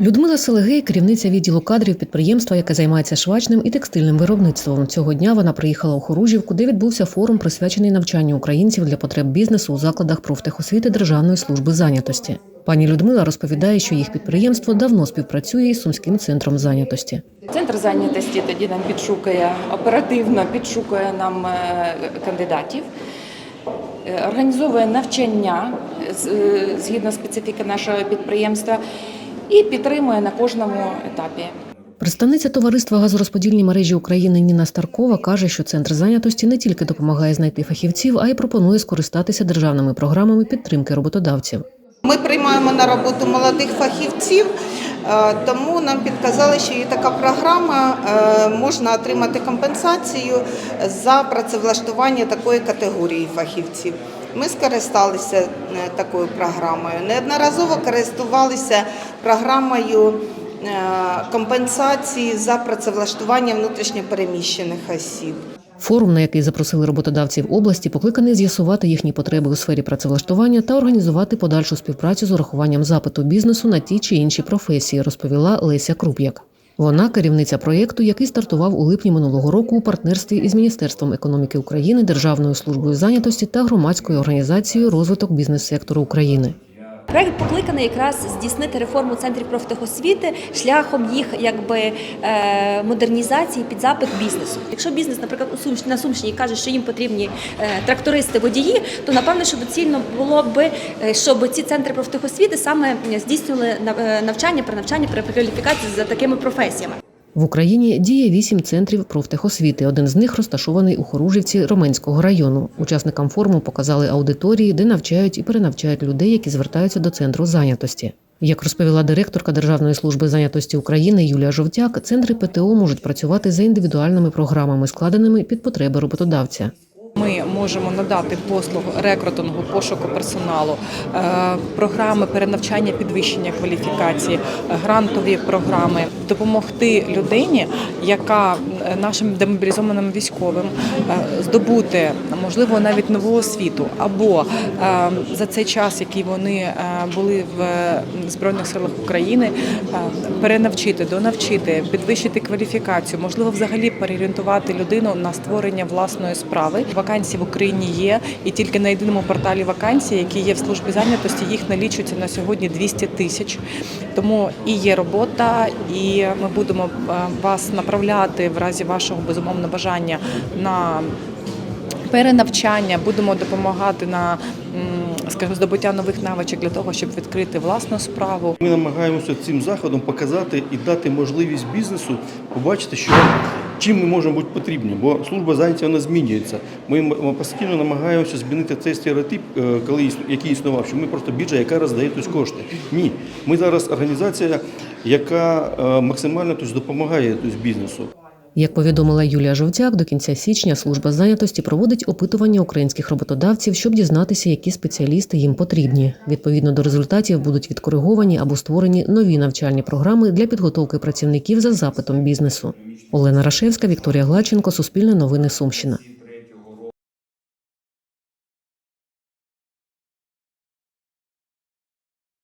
Людмила Селегей, керівниця відділу кадрів підприємства, яке займається швачним і текстильним виробництвом. Цього дня вона приїхала у Хоружівку, де відбувся форум, присвячений навчанню українців для потреб бізнесу у закладах профтехосвіти Державної служби зайнятості. Пані Людмила розповідає, що їх підприємство давно співпрацює із Сумським центром зайнятості. Центр зайнятості тоді нам підшукує оперативно підшукує нам е, кандидатів, е, організовує навчання е, згідно специфіки нашого підприємства і підтримує на кожному етапі. Представниця товариства газорозподільні мережі України Ніна Старкова каже, що центр зайнятості не тільки допомагає знайти фахівців, а й пропонує скористатися державними програмами підтримки роботодавців. Ми приймаємо на роботу молодих фахівців, е, тому нам підказали, що є така програма, е, можна отримати компенсацію за працевлаштування такої категорії фахівців. Ми скористалися е, такою програмою. Неодноразово користувалися програмою е, компенсації за працевлаштування внутрішньопереміщених осіб. Форум, на який запросили роботодавців області, покликаний з'ясувати їхні потреби у сфері працевлаштування та організувати подальшу співпрацю з урахуванням запиту бізнесу на ті чи інші професії, розповіла Леся Круп'як. Вона керівниця проєкту, який стартував у липні минулого року у партнерстві із Міністерством економіки України, Державною службою зайнятості та громадською організацією розвиток бізнес-сектору України. Проект покликаний якраз здійснити реформу центрів профтехосвіти шляхом їх якби е, модернізації під запит бізнесу. Якщо бізнес, наприклад, на Сумщині каже, що їм потрібні е, трактористи, водії, то напевно, що доцільно було би, е, щоб ці центри профтехосвіти саме здійснювали нав- навчання, перенавчання, перекваліфікації за такими професіями. В Україні діє вісім центрів профтехосвіти. Один з них розташований у Хоружівці Роменського району. Учасникам форуму показали аудиторії, де навчають і перенавчають людей, які звертаються до центру зайнятості. Як розповіла директорка Державної служби зайнятості України Юлія Жовтяк, центри ПТО можуть працювати за індивідуальними програмами, складеними під потреби роботодавця. Ми можемо надати послугу рекрутингу, пошуку персоналу, е, програми перенавчання, підвищення кваліфікації, грантові програми, допомогти людині, яка е, нашим демобілізованим військовим е, здобути можливо навіть нову освіту, або за цей час, який вони були в збройних силах України, перенавчити, донавчити, підвищити кваліфікацію, можливо, взагалі переорієнтувати людину на створення власної справи. Вакансії в Україні є, і тільки на єдиному порталі вакансій, який є в службі зайнятості, їх налічується на сьогодні 200 тисяч. Тому і є робота, і ми будемо е, вас направляти в разі вашого безумовно бажання на перенавчання, будемо допомагати на скажімо, здобуття нових навичок для того, щоб відкрити власну справу. Ми намагаємося цим заходом показати і дати можливість бізнесу побачити, що чим ми можемо бути потрібні, бо служба зайнятості вона змінюється. Ми постійно намагаємося змінити цей стереотип, е, коли який існував, що ми просто біржа, яка роздає тось кошти. Ні, ми зараз організація, яка е, максимально тось допомагає тось бізнесу. Як повідомила Юлія Жовтяк, до кінця січня служба зайнятості проводить опитування українських роботодавців, щоб дізнатися, які спеціалісти їм потрібні. Відповідно до результатів будуть відкориговані або створені нові навчальні програми для підготовки працівників за запитом бізнесу. Олена Рашевська, Вікторія Глаченко, Суспільне новини Сумщина.